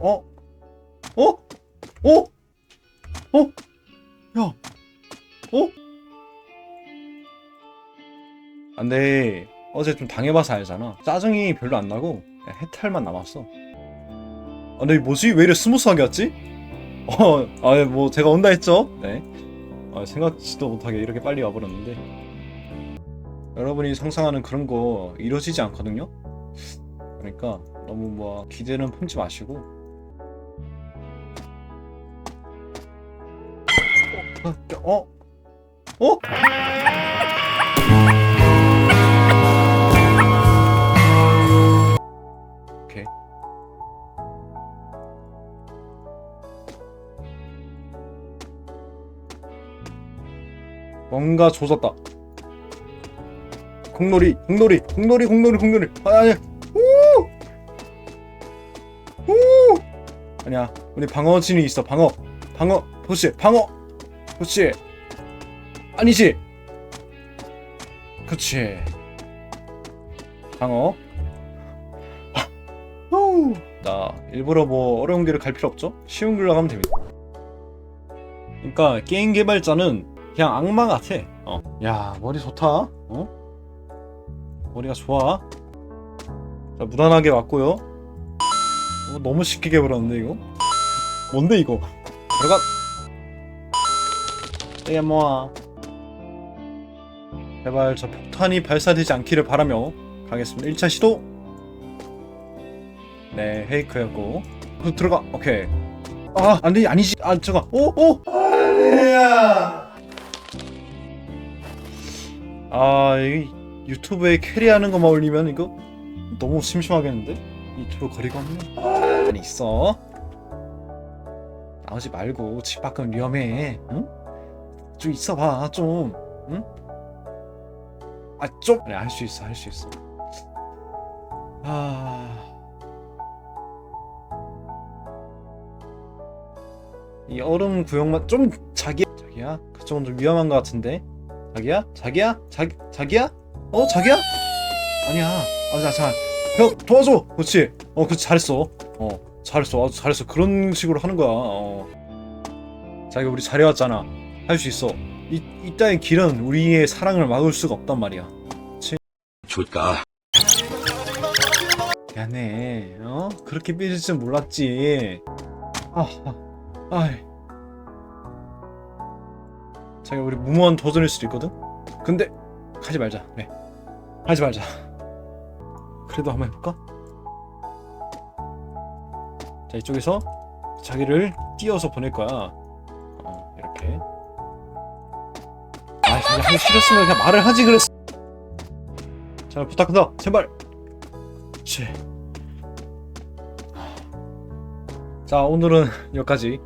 어? 어? 어? 어? 야. 어? 아, 근데 어제 좀 당해봐서 알잖아. 짜증이 별로 안 나고 해탈만 남았어. 아, 근데 뭐지? 왜 이래 스무스하게 왔지? 어, 아, 뭐 제가 온다 했죠? 네. 아, 생각지도 못하게 이렇게 빨리 와버렸는데 여러분이 상상하는 그런 거 이루어지지 않거든요? 그러니까 너무 뭐 기대는 품지 마시고 어? 어? 어? 오케이 뭔가 조졌다 공놀이 공놀이 공놀이 공놀이 공놀이 아 아니 우! 우! 아니야. 우리 방어 진이 있어. 방어. 방어. 그렇지 방어. 그렇지 아니지. 그렇지 방어. 후. 나 일부러 뭐 어려운 길을 갈 필요 없죠? 쉬운 길로 가면 됩니다. 그러니까 게임 개발자는 그냥 악마 같아. 어. 야 머리 좋다. 어? 머리가 좋아. 자 무난하게 왔고요. 어, 너무 쉽게 개발하는데 이거? 뭔데 이거? 들어가! 이게 뭐야 제발 저 폭탄이 발사되지 않기를 바라며 가겠습니다. 1차 시도! 네 페이크였고. 그 들어가! 오케이. 아 안돼 아니지. 아 잠깐. 오오! 아니야! 아이 유튜브에 캐리하는 것만 올리면 이거 너무 심심하겠는데 유튜브 거리가 없네 아니 있어. 나오지 말고 집 밖은 위험해. 응? 좀 있어봐 좀. 응? 아좀. 그래 할 수 있어 할 수 있어. 아 이 얼음 구역만 좀 자기 자기야? 그쪽은 좀 위험한 것 같은데. 자기야? 자기야? 자기 자기야? 어 자기야? 아니야. 아자자 형 도와줘. 그렇지. 어 그렇지 잘했어. 어 잘했어. 아주 잘했어. 그런 식으로 하는 거야. 어. 자기 우리 잘해왔잖아. 할 수 있어. 이 이따의 길은 우리의 사랑을 막을 수가 없단 말이야. 좋다. 미안해. 어? 그렇게 삐질 줄 몰랐지. 아 아이. 자기 우리 무모한 도전일 수도 있거든? 근데 하지 말자. 네. 하지 말자 그래도 한번 해볼까? 자 이쪽에서 자기를 띄어서 보낼 거야. 어 이렇게. 아 자기 하기 싫었으면 그냥 말을 하지 그랬어. 자 부탁한다. 제발. 그치 자 오늘은 여기까지